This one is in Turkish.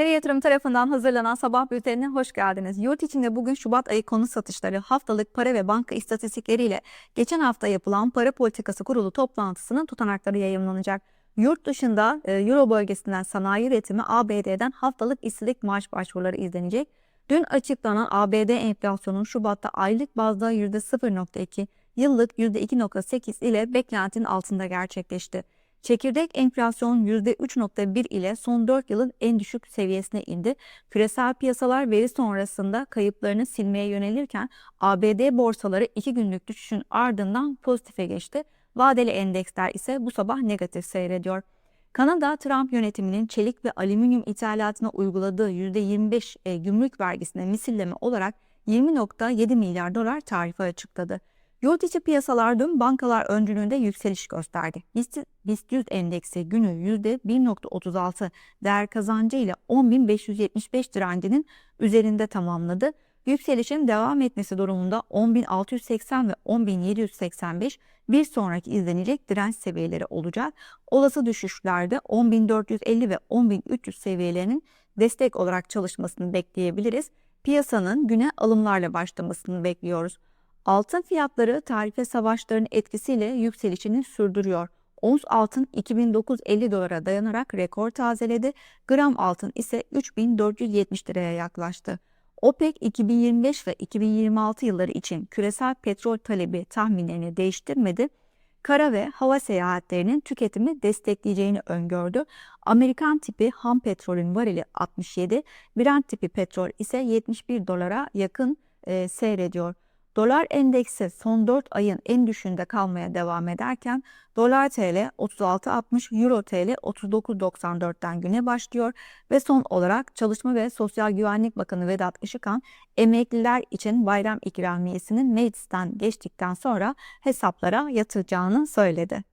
TR Yatırım tarafından hazırlanan sabah bültenine hoş geldiniz. Yurt içinde bugün Şubat ayı konut satışları, haftalık para ve banka istatistikleriyle geçen hafta yapılan para politikası kurulu toplantısının tutanakları yayımlanacak. Yurt dışında e, Euro bölgesinden sanayi üretimi ABD'den haftalık işsizlik maaş başvuruları izlenecek. Dün açıklanan ABD enflasyonun Şubat'ta aylık bazda %0.2, yıllık %2.8 ile beklentinin altında gerçekleşti. Çekirdek enflasyon %3.1 ile son 4 yılın en düşük seviyesine indi. Küresel piyasalar veri sonrasında kayıplarını silmeye yönelirken ABD borsaları 2 günlük düşüşün ardından pozitife geçti. Vadeli endeksler ise bu sabah negatif seyrediyor. Kanada, Trump yönetiminin çelik ve alüminyum ithalatına uyguladığı %25 e, gümrük vergisine misilleme olarak 20.7 milyar dolar tarife açıkladı. Yurt içi piyasalar dün bankalar öncülüğünde yükseliş gösterdi. BIST BIST 100 endeksi günü %1.36 değer kazancı ile 10.575 direncinin üzerinde tamamladı. Yükselişin devam etmesi durumunda 10.680 ve 10.785 bir sonraki izlenecek direnç seviyeleri olacak. Olası düşüşlerde 10.450 ve 10.300 seviyelerinin destek olarak çalışmasını bekleyebiliriz. Piyasanın güne alımlarla başlamasını bekliyoruz. Altın fiyatları tarife savaşlarının etkisiyle yükselişini sürdürüyor. Ons altın 2950 dolara dayanarak rekor tazeledi. Gram altın ise 3470 liraya yaklaştı. OPEC 2025 ve 2026 yılları için küresel petrol talebi tahminlerini değiştirmedi. Kara ve hava seyahatlerinin tüketimi destekleyeceğini öngördü. Amerikan tipi ham petrolün varili 67, Brent tipi petrol ise 71 dolara yakın e, seyrediyor. Dolar endeksi son 4 ayın en düşüğünde kalmaya devam ederken dolar TL 36.60, euro TL 39.94'ten güne başlıyor ve son olarak Çalışma ve Sosyal Güvenlik Bakanı Vedat Işıkhan emekliler için bayram ikramiyesinin meclisten geçtikten sonra hesaplara yatıracağını söyledi.